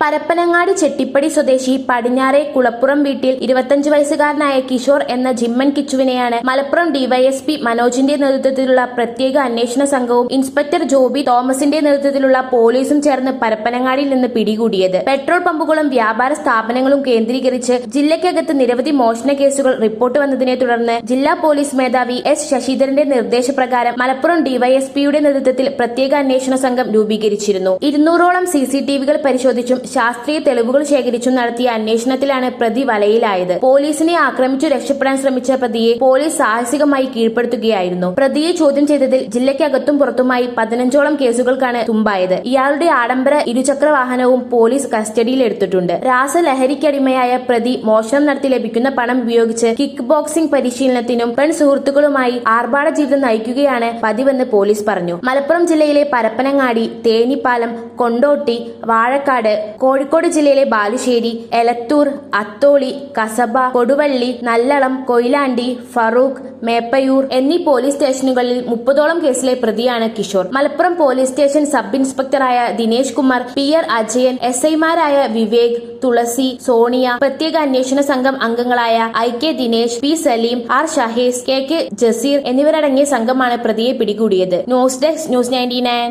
പരപ്പനങ്ങാടി ചെട്ടിപ്പടി സ്വദേശി പടിഞ്ഞാറെ കുളപ്പുറം വീട്ടിൽ ഇരുപത്തഞ്ച് വയസ്സുകാരനായ കിഷോർ എന്ന ജിമ്മൻ കിച്ചുവിനെയാണ് മലപ്പുറം ഡിവൈഎസ്പി മനോജിന്റെ നേതൃത്വത്തിലുള്ള പ്രത്യേക അന്വേഷണ സംഘവും ഇൻസ്പെക്ടർ ജോബി തോമസിന്റെ നേതൃത്വത്തിലുള്ള പോലീസും ചേർന്ന് പരപ്പനങ്ങാടിയിൽ നിന്ന് പിടികൂടിയത്. പെട്രോൾ പമ്പുകളും വ്യാപാര സ്ഥാപനങ്ങളും കേന്ദ്രീകരിച്ച് ജില്ലയ്ക്കകത്ത് നിരവധി മോഷണ കേസുകൾ റിപ്പോർട്ട് വന്നതിനെ തുടർന്ന് ജില്ലാ പോലീസ് മേധാവി എസ് ശശിധരന്റെ നിർദ്ദേശപ്രകാരം മലപ്പുറം ഡിവൈഎസ്പിയുടെ നേതൃത്വത്തിൽ പ്രത്യേക അന്വേഷണ സംഘം രൂപീകരിച്ചിരുന്നു. ഇരുന്നൂറോളം സിസിടിവികൾ സി പരിശോധിച്ചും ശാസ്ത്രീയ തെളിവുകൾ ശേഖരിച്ചു നടത്തിയ അന്വേഷണത്തിലാണ് പ്രതി വലയിലായത്. പോലീസിനെ ആക്രമിച്ചു രക്ഷപ്പെടാൻ ശ്രമിച്ച പ്രതിയെ പോലീസ് സാഹസികമായി കീഴ്പ്പെടുത്തുകയായിരുന്നു. പ്രതിയെ ചോദ്യം ചെയ്തതിൽ ജില്ലയ്ക്കകത്തും പുറത്തുമായി പതിനഞ്ചോളം കേസുകൾക്കാണ് തുമ്പായത്. ഇയാളുടെ ആഡംബര ഇരുചക്ര വാഹനവും പോലീസ് കസ്റ്റഡിയിലെടുത്തിട്ടുണ്ട് രാസലഹരിക്കടിമയായ പ്രതി മോഷണം നടത്തി ലഭിക്കുന്ന പണം ഉപയോഗിച്ച് കിക്ക് ബോക്സിംഗ് പരിശീലനത്തിനും പെൺ സുഹൃത്തുക്കളുമായി ആർഭാട ജീവിതം നയിക്കുകയാണ് പതിവെന്ന് പോലീസ് പറഞ്ഞു. മലപ്പുറം ജില്ലയിലെ പരപ്പനങ്ങാടി തേനിപ്പാലം കൊണ്ടോട്ടി വാഴക്കാട് കോഴിക്കോട് ജില്ലയിലെ ബാലുശ്ശേരി എലത്തൂർ അത്തോളി കസബ കൊടുവള്ളി നല്ലളം കൊയിലാണ്ടി ഫറൂഖ് മേപ്പയൂർ എന്നീ പോലീസ് സ്റ്റേഷനുകളിൽ മുപ്പതോളം കേസിലെ പ്രതിയാണ് Kishore. Malappuram police station sub ഇൻസ്പെക്ടറായ Dinesh Kumar P R Ajayan S ഐമാരായ വിവേക് തുളസി സോണിയ പ്രത്യേക അന്വേഷണ സംഘം അംഗങ്ങളായ I K Dinesh P Saleem R Shahes K K Jaseer എന്നിവരടങ്ങിയ സംഘമാണ് പ്രതിയെ പിടികൂടിയത്. News desk news ninety nine.